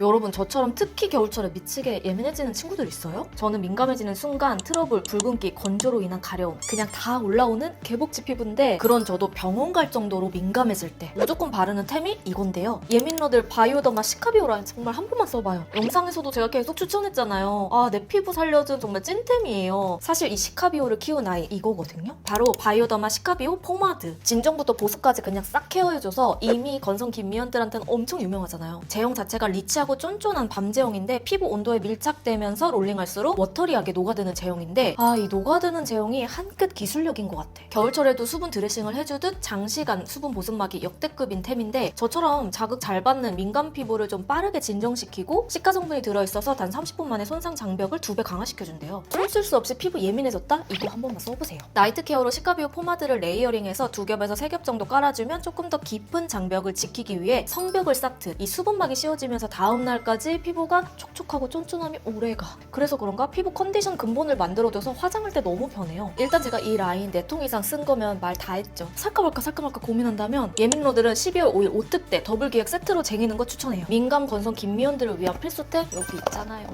여러분 저처럼 특히 겨울철에 미치게 예민해지는 친구들 있어요? 저는 민감해지는 순간 트러블, 붉은기, 건조로 인한 가려움 그냥 다 올라오는 개복치 피부인데 그런 저도 병원 갈 정도로 민감해질 때 무조건 바르는 템이 이건데요. 예민러들 바이오더마 시카비오 라인 정말 한 번만 써봐요. 영상에서도 제가 계속 추천했잖아요. 아 내 피부 살려준 정말 찐템이에요. 사실 이 시카비오를 키운 아이 이거거든요. 바로 바이오더마 시카비오 포마드. 진정부터 보습까지 그냥 싹 케어해줘서 이미 건성 김미연들한테는 엄청 유명하잖아요. 제형 자체가 리치하고 쫀쫀한 밤 제형인데 피부 온도에 밀착되면서 롤링할수록 워터리하게 녹아드는 제형인데 아 이 녹아드는 제형이 한끗 기술력인 것 같아. 겨울철에도 수분 드레싱을 해주듯 장시간 수분 보습막이 역대급인 템인데 저처럼 자극 잘 받는 민감 피부를 좀 빠르게 진정시키고 시카 성분이 들어있어서 단 30분 만에 손상 장벽을 두 배 강화시켜준대요. 손 쓸 수 없이 피부 예민해졌다? 이거 한 번만 써보세요. 나이트 케어로 시카비오 포마드를 레이어링해서 두 겹에서 세 겹 정도 깔아주면 조금 더 깊은 장벽을 지키기 위해 성벽을 쌓듯 이 수분막이 씌워지면서 다음 날까지 피부가 촉촉하고 쫀쫀함이 오래가. 그래서 그런가? 피부 컨디션 근본을 만들어줘서 화장할 때 너무 편해요. 일단 제가 이 라인 4통 이상 쓴 거면 말 다 했죠. 살까 말까 살까 말까 고민한다면 예민로들은 12월 5일 5특대 더블 기획 세트로 쟁이는 거 추천해요. 민감 건성 김미연들을 위한 필수템 여기 있잖아요